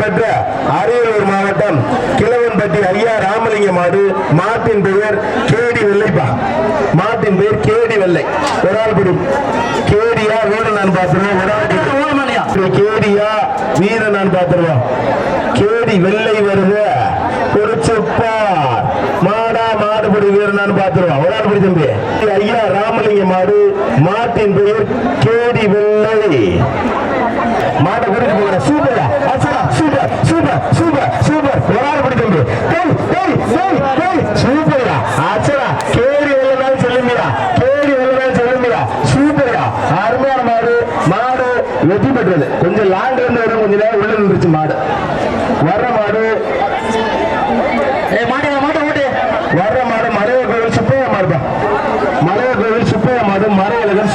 பெற்ற அரியலூர் மாவட்டம் கிழவன்பட்டி ஐயா ராமலிங்க மாடு மாட்டின் பெயர் கேடி வெள்ளைப்பா. மாட்டின் பெயர் கேடி வெள்ளை. ஒரு ஆள் பிடி. கேடியா வீடு நான் பார்த்துருவோம் ஒரு ஆள் கேடியா வீர நான் பார்த்துருவோம் கேடி வெள்ளை வருது ஒரு சுப்பார். மாடா மாடுபடி வீரனான்னு பார்த்துருவோம் ஒரு ஆள் பிடி தம்பி. ஐயா ராமலிங்க மாடு மாட்டின் பெயர் கேடி வெள்ளை. மாட சூப்பர் சூப்பர். ஒரு ஆள் பிடிக்கிறது டேய் சூப்பரா ஆச்சரா. கேரி வெள்ளதால் செல்லுமிடா கேரி வெள்ளதால் செல்லுமிடா சூப்பரா அருமையான மாடு. மாடு வெற்றி பெற்றது. கொஞ்சம் லாங் இருந்து வரும் கொஞ்சம் நேரம் உள்ள நின்றுச்சு மாடு. வர்ற மாடு. ஏ மாட்டே மாட்டே மாட்டே வர்ற மாடு மறைய கோவில் சுப்பையா மாடுதான். மறைய கோவில் சுப்பையா மாடு மறைய அழகன்